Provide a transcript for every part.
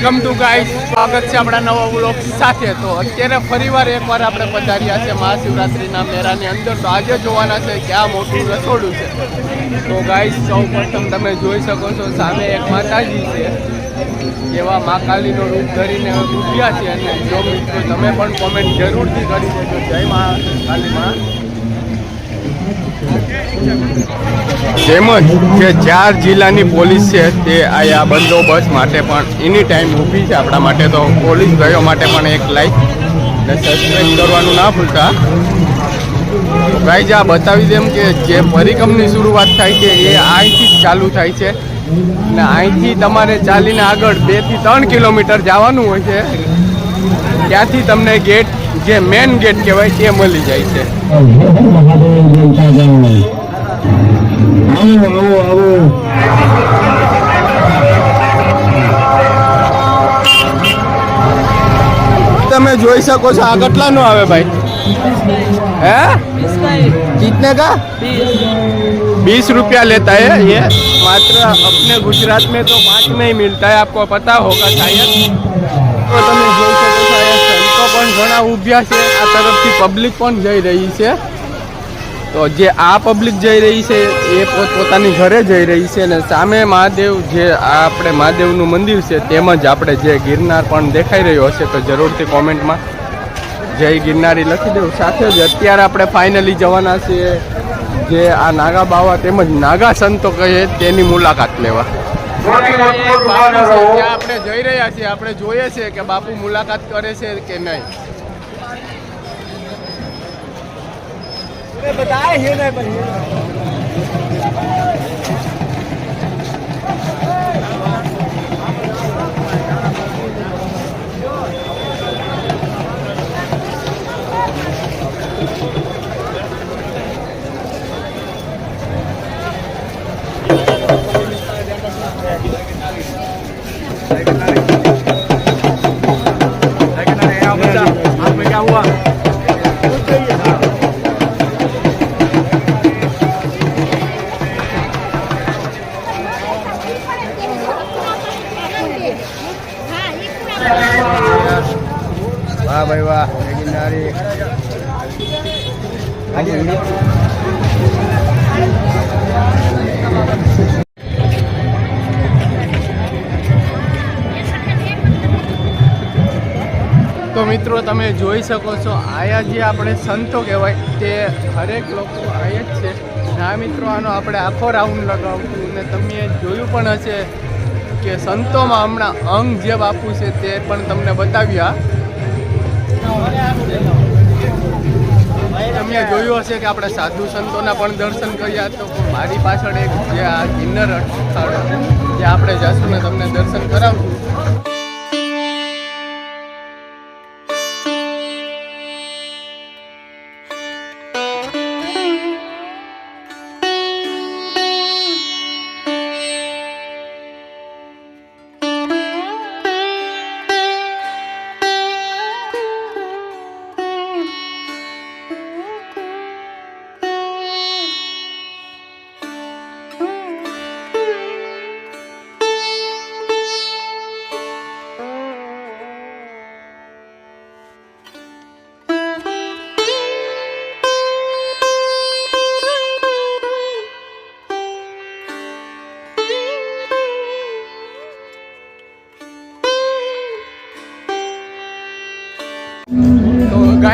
Welcome to guys સ્વાગત છે આપણા નવા વ્લોગ સાથે. તો અત્યારે ફરીવાર એકવાર આપણે પધાર્યા છે મહાશિવરાત્રિના મેળાની અંદર. તો આજે જોવાના છે કે આ મોટું રસોડું છે. તો ગાઈસ સૌ પ્રથમ તમે જોઈ શકો છો સામે એક માતાજી છે. એવા મા કાલીનો રૂપ ધરીને ઉભ્યા છે. અને જો મિત્રો, તમે પણ કોમેન્ટ જરૂરથી કરી શકો જય મા કાલી મા. તેમજ જે ચાર જિલ્લાની પોલીસ છે, તે આ બંદોબસ્ત માટે પણ એની ટાઈમ ઊભી છે. આપણા માટે તો પોલીસ ભાઈઓ માટે પણ એક લાઈક ને સબસ્ક્રાઈબ કરવાનું ના ભૂલતા. ભાઈ આ બતાવી દેમ કે જે પરિક્રમની શરૂઆત થાય છે, એ અહીંથી જ ચાલુ થાય છે. ને અહીંથી તમારે ચાલીને આગળ બેથી ત્રણ કિલોમીટર જવાનું હોય છે. ત્યાંથી તમને ગેટ જે મેન ગેટ કહેવાય તે મળી જાય છે. આવો આવો આવો તમે જોઈ શકો છો આ કેટલાનું આવે ભાઈ હે कितने का बीस रुपया लेता है ये मात्र अपने गुजरात में तो पाँच में ही मिलता है आपको पता होगा शायद તો તમે જોઈ શકો છો અહીંયા સંતો પણ ઘણા ઊભ્યા છે આ તરફથી પબ્લિક પણ જઈ રહી છે તો જે આ પબ્લિક જઈ રહી છે એ પોતપોતાની ઘરે જઈ રહી છે અને સામે મહાદેવ જે આ આપણે મહાદેવનું મંદિર છે તેમજ આપણે જે ગિરનાર પણ દેખાઈ રહ્યો હશે તો જરૂરથી કોમેન્ટમાં જય ગિરનારી લખી દેવું. સાથે જ અત્યારે આપણે ફાઇનલી જવાના છીએ જે આ નાગા બાવા તેમજ નાગા સંતો કહીએ તેની મુલાકાત લેવા. આપણે જઈ રહ્યા છીએ આપણે જોઈએ છીએ કે બાપુ મુલાકાત કરે છે કે નહીં. बताए हे नाही. તો મિત્રો, તમે જોઈ શકો છો, આયા જે આપણે સંતો કહેવાય, તે હરેક લોકો આયા જ છે. ના મિત્રો, આનો આપણે આખો રાઉન્ડ લગાવશું. ને તમે જોયું પણ હશે કે સંતોમાં હમણાં અંગ જે બાપુ છે તે પણ તમને બતાવ્યા. તમે જોયું હશે કે આપણે સાધુ સંતોના પણ દર્શન કર્યા તો મારી પાછળ એક જે આ કિન્નર સ્થળ જે આપણે જશું ને તમને દર્શન કરાવશું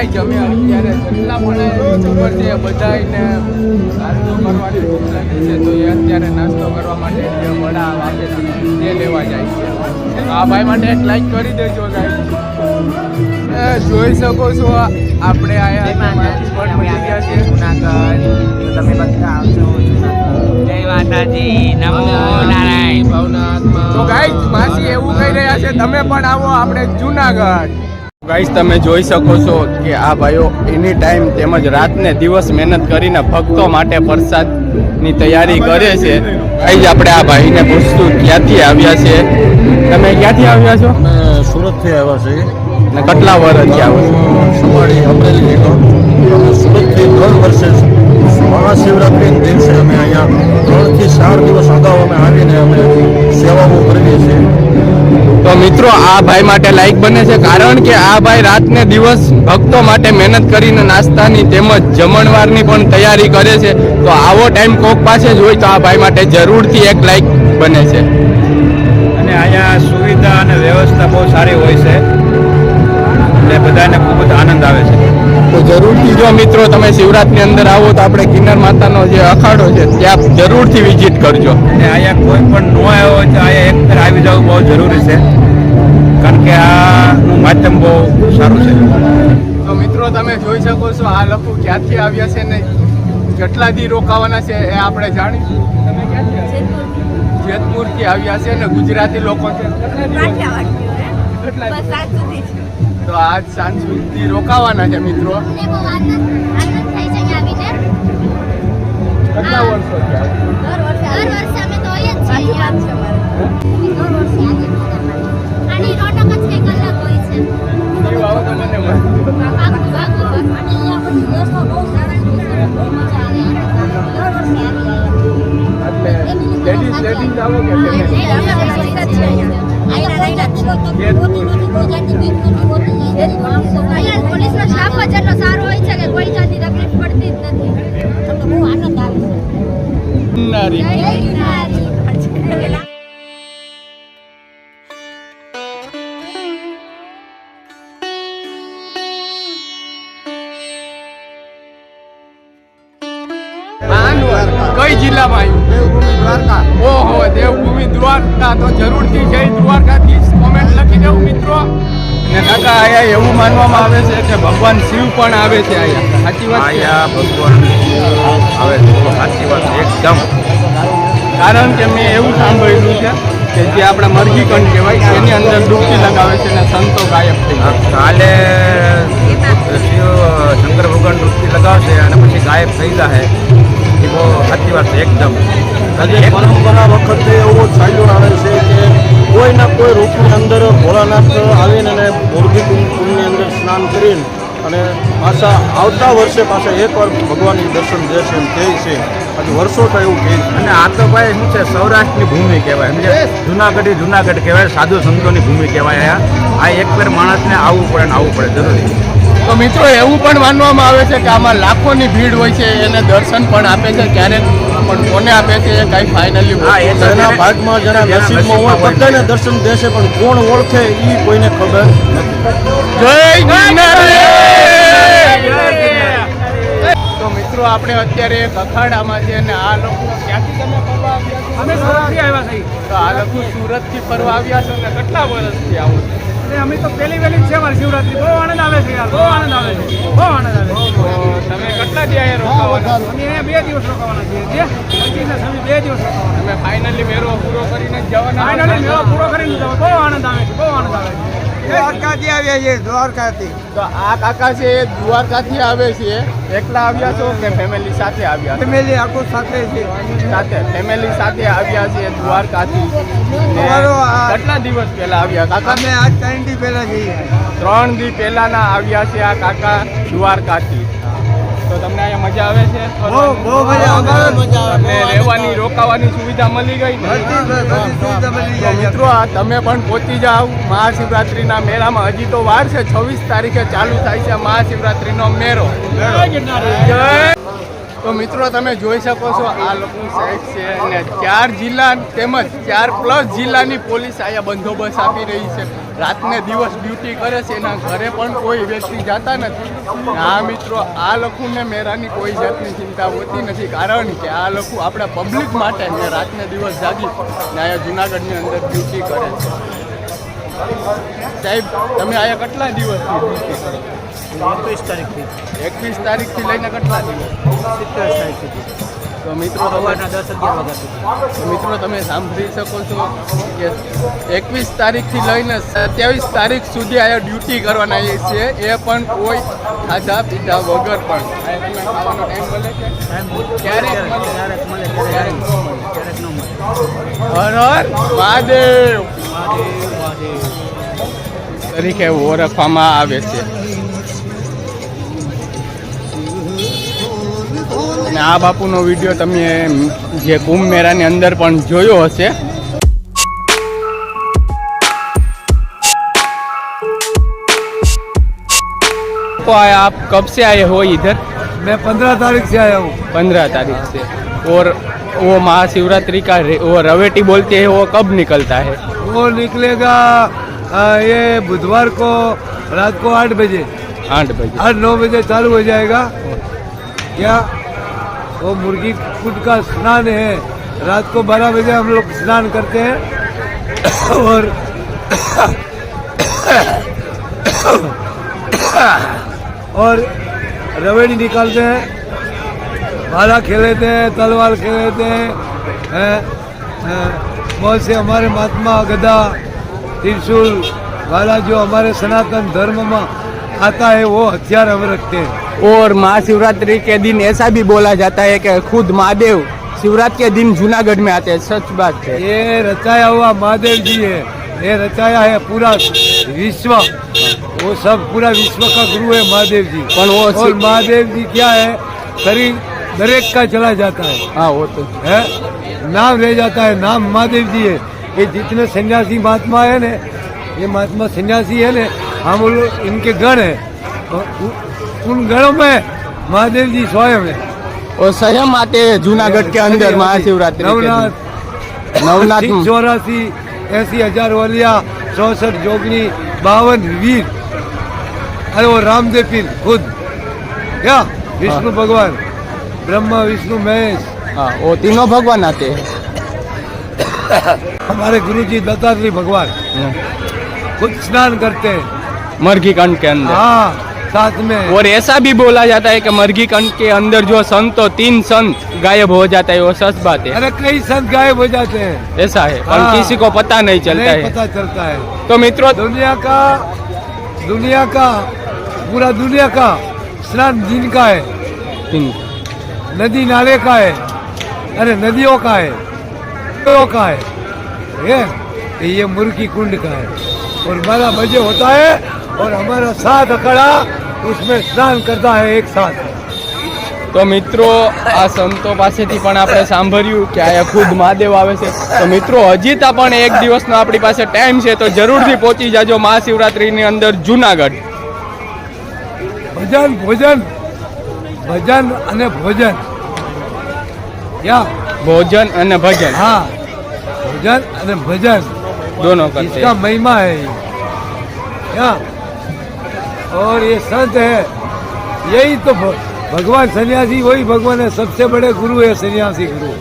ગાય જમે અત્યારે જેટલા પણ યુટ્યુબર છે બધાને નાસ્તો કરવાની ભૂખ લાગે છે તો એ અત્યારે નાસ્તો કરવા માટે જે વડા વાગે છે તે લેવા જાય છે. આ ભાઈ માટે એક લાઈક કરી દેજો ગાય જોઈ શકો છો આપણે આયા છે છે તમે બધા આવજો જય માતાજી નમો નારાયણ. ભાવનાથમાં તો ગાઈસ માસી એવું કહી રહ્યા છે તમે પણ આવો આપણે જુનાગઢ. ગાઈસ તમે જોઈ શકો છો કે આ ભાઈઓ એની ટાઈમ તેમજ રાતને દિવસ મહેનત કરીને ભક્તો માટે પ્રસાદની તૈયારી કરે છે. ગાઈસ આપણે આ ભાઈને પૂછતું ક્યાંથી આવ્યા છે? તમે ક્યાંથી આવ્યા છો? સુરતથી આવ્યા છે ને કેટલા વર્ષથી આવો સવારે અમરેલી નીકળો. સુરતથી ત્રણ વર્ષે મહાશિવરાત્રિના દિવસે અમે અહીંયા ત્રણથી ચાર દિવસ અગાઉ અમે આવીને અમે સેવાઓ કરીએ છીએ. તો મિત્રો, આ ભાઈ માટે લાઈક બને છે, કારણ કે આ ભાઈ રાત ને દિવસ ભક્તો માટે મહેનત કરીને નાસ્તાની તેમજ જમણવારની પણ તૈયારી કરે છે. તો આવો ટાઈમ કોક પાસે જ હોય તો આ ભાઈ માટે જરૂરથી એક લાઈક બને છે. અને અહીંયા સુવિધા અને વ્યવસ્થા બહુ સારી હોય છે. એટલે બધાને ખૂબ જ આનંદ આવે છે. તો જરૂરથી જો મિત્રો તમે શિવરાતની અંદર આવો તો આપણે કિન્નર માતાનો જે અખાડો છે ત્યાં જરૂરથી વિઝિટ કરજો. અને અહીંયા કોઈ પણ ન આવ્યો હોય તો અહીંયા એક ફેર આવી જવું બહુ જરૂરી છે. કારણ કે આનું માધ્યમ બહુ સારું છે. તો મિત્રો તમે જોઈ શકો છો આ લોકો ક્યાંથી આવ્યા છે ને કેટલા દી રોકાવાના છે એ આપણે જાણીશું. તમે ક્યાંથી જેતપુરથી આવ્યા છે ને ગુજરાતી લોકો છે. કેટલા? તો આજ સાંજ સુધી રોકાવાના છે મિત્રો. અહીંયા કેટલા વર્ષો થયા? દર વર્ષે દર વર્ષે અમે તો હોય જ છીએ. છે એવું માનવામાં આવે છે કે ભગવાન શિવ પણ આવે છે અહીંયા. સાચી વાત અહીંયા ભગવાન આવે છે. સાચી વાત એકદમ. કારણ કે મેં એવું સાંભળ્યું છે કે જે આપણા મરઘી કંઠ કહેવાય એની અંદર ડૂબકી લગાવે છે ને સંતો ગાયબ થઈ કાલે શિવ શંકર ભગવાન ડૂબકી લગાવશે અને પછી ગાયબ થઈ છે એ બહુ સાચી વાત છે એકદમ. આજે પરંપરા વખતે એવો ચાલ્યો આવે છે કે કોઈના કોઈ રૂપની અંદર ભોળાનાથ આવીને અને મોરબી સ્નાન કરીને અને પાછા આવતા વર્ષે પાછા એકવાર ભગવાનની દર્શન દેશે એમ કહે છે. આજે વર્ષો તો એવું કહે છે. અને આ તો ભાઈ શું છે સૌરાષ્ટ્રની ભૂમિ કહેવાય. સમજે જુનાગઢ એ જુનાગઢ કહેવાય સાધુ સંતોની ભૂમિ કહેવાય અહીંયા. આ એક વાર માણસને આવવું પડે ને આવવું પડે જરૂરી તો મિત્રો એવું પણ માનવામાં આવે છે કે આમાં લાખોની ભીડ હોય છે એને દર્શન પણ આપે છે ક્યારેક પણ કોને આપે છે એ કાંઈ ફાઇનલી એના ભાગમાં જરા નસીબમાં હોય બધાને દર્શન દેશે પણ કોણ ઓળખે એ કોઈને ખબર નથી. તો મિત્રો આપણે અત્યારે કખાડામાં છે અને આ લોકો ક્યાંથી તમે ફરવા આવ્યા છો? અમે સુરતથી આવ્યા છીએ. તો આ લોકો સુરતથી ફરવા આવ્યા છો ને કેટલા વર્ષથી આવો છો? એટલે અમે તો પહેલી વહેલી જ છે અમારી શિવરાત્રી. બહુ આનંદ આવે છે યાર બહુ આનંદ આવે છે. બહુ આનંદ આવે છે. તમે કેટલા દી અહીંયા રોકાવાના? અમે અહીંયા બે દિવસ રોકાવાના છીએ. જે પચીસના સમય બે દિવસ રોકાવાના અમે ફાઇનલી મેરો પૂરો કરીને જવાના ફાઇનલી મેળો પૂરો કરીને જવા બહુ આનંદ આવે છે બહુ આનંદ આવે છે. દ્વારકાથી આવ્યા છીએ દ્વારકાથી. તો આ કાકા છે એ દ્વારકાથી આવે છે. એકલા આવ્યા છો કે ફેમિલી સાથે આવ્યા? ફેમિલી આખું સાથે છે. સાથે ફેમિલી સાથે આવ્યા છે દ્વારકાથી. કેટલા દિવસ પહેલા આવ્યા કાકા? અમે આજ ત્રણ દી પહેલા જઈએ. ત્રણ દી પહેલાના આવ્યા છે આ કાકા દ્વારકાથી. તમને મજા આવે છે તમને રહેવાની રોકાવાની સુવિધા મળી ગઈ. મિત્રો આ તમે પણ પહોંચી જાઓ. મહાશિવરાત્રિના મેળામાં હજી તો વાર છે. છવ્વીસ તારીખે ચાલુ થાય છે મહાશિવરાત્રિનો મેળો. જય તો મિત્રો તમે જોઈ શકો છો આ લોકોની સાઈડ છે અને ચાર જિલ્લા તેમજ ચાર પ્લસ જિલ્લાની પોલીસ અહીંયા બંદોબસ્ત આપી રહી છે. રાતને દિવસ ડ્યુટી કરે છે એના ઘરે પણ કોઈ વ્યક્તિ જતા નથી. આ મિત્રો આ લોકોને મેરાની કોઈ જાતની ચિંતા હોતી નથી કારણ કે આ લોકો આપણા પબ્લિક માટે ને રાતને દિવસ જાગી ને અહીંયા જુનાગઢની અંદર ડ્યુટી કરે છે. સાહેબ તમે અહીંયા કેટલા દિવસથી ડ્યુટી કરો એકવીસ તારીખથી. એકવીસ તારીખથી લઈને કેટલા દિવસ? સિત્તેર તારીખ સુધી. તો મિત્રો સવારના દસ અગિયાર વાગ્યા સુધી. તો મિત્રો તમે સાંભળી શકો છો કે એકવીસ તારીખથી લઈને સત્યાવીસ તારીખ સુધી અહીંયા ડ્યુટી કરવાના છીએ છે. એ પણ કોઈ ખાધા પીધા વગર પણ. ખાવાનો ટાઈમ મળે છે? ક્યારેક ક્યારેક મળે. ક્યારેક ક્યારેક ન મળે. ક્યારેક ન મળે. હર હર મહાદેવ. તરીકે ઓળખવામાં આવે છે. અને આ બાપુનો વિડીયો તમે જે કુંભ મેળાની અંદર પણ જોયો तो आए आप कब से आए हो इधर मैं पंद्रह तारीख से आया हूँ पंद्रह तारीख से और वो महाशिवरात्रि का वो रवेटी बोलते हैं वो कब निकलता है वो निकलेगा आ, ये बुधवार को रात को आठ बजे आठ बजे आठ नौ बजे चालू हो जाएगा क्या वो मुर्गी कुट का स्नान है। रात को बारह बजे हम लोग स्नान करते हैं। और और रवेड़ी निकालते हैं। भाला खेलते हैं, तलवार खेलते हैं। बहुत से हमारे महात्मा गदा, त्रिशूल, भाला जो हमारे सनातन धर्म में आता है वो हथियार हम रखते हैं। और महाशिवरात्रि के दिन ऐसा भी बोला जाता है कि खुद महादेव शिवरात्रि के दिन जूनागढ़ में आते हैं सच बात है। ये रचाया हुआ महादेव जी है ये रचाया है पूरा विश्व वो सब पूरा विश्व का गुरु है महादेव जी। पर वो और महादेव जी क्या है शरीर दरेक का चला जाता है। हाँ वो तो है? नाम रह जाता है नाम महादेव जी है। ये जितने सन्यासी महात्मा है ने ये महात्मा सन्यासी है ने हम लोग इनके गण है। उन गणों में महादेव जी स्वयं है। और स्वयं आते हैं जूनागढ़ के अंदर महाशिवरात्रि नवनाथ नवनाथ चौरासी ऐसी हज़ार वालिया चौसठ जोगनी बावन वीर अरे वो रामदेव पीर खुद। क्या? विष्णु भगवान ब्रह्मा विष्णु महेश। हाँ वो तीनों भगवान आते हैं। हमारे गुरु जी दत्तात्री भगवान खुद स्नान करते हैं। मरघी कंठ के अंदर। हाँ साथ में। और ऐसा भी बोला जाता है कि मरघी कंठ के अंदर जो संत संतो तीन संत गायब हो जाता है वो सच बात है। अरे कई संत गायब हो जाते हैं। ऐसा है पर हाँ। किसी को पता नहीं चलता नहीं है। पता चलता है। तो मित्रों दुनिया का दुनिया का पूरा दुनिया का स्नान दिन का है। नदी नाले का है। अरे नदियों का है। का है। ये ये मुर्गी कुंड का है। और बारह बजे होता है और हमारा सात अकड़ा उसमें स्नान करता है एक साथ તો મિત્રો આ સંતો પાસેથી પણ આપણે સાંભળ્યું કે આ ખુદ મહાદેવ આવે છે તો મિત્રો હજી તા પણ એક દિવસનો આપણી પાસે ટાઈમ છે તો જરૂરથી પહોંચી જાજો મહાશિવરાત્રિની અંદર જુનાગઢ ભજન ભોજન ભજન અને ભોજન क्या ભોજન અને ભજન हाँ भोजन અને भजन दोनों करते इसका महिमा है क्या और ये संत है यही तो भगवान सन्यासी वही भगवान है सबसे बड़े गुरु है सन्यासी गुरु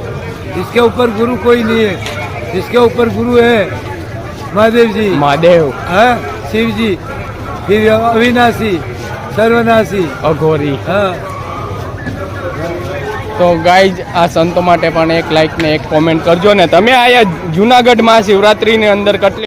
इसके ऊपर गुरु कोई नहीं है इसके ऊपर गुरु है महादेव जी महादेव है शिव जी फिर अविनाशी सर्वनाशी अघोरी हाँ તો ગાઈઝ આ સંતો માટે પણ એક લાઈક ને એક કોમેન્ટ કરજો ને. તમે આયા જુનાગઢ મહાશિવરાત્રિની અંદર કેટલી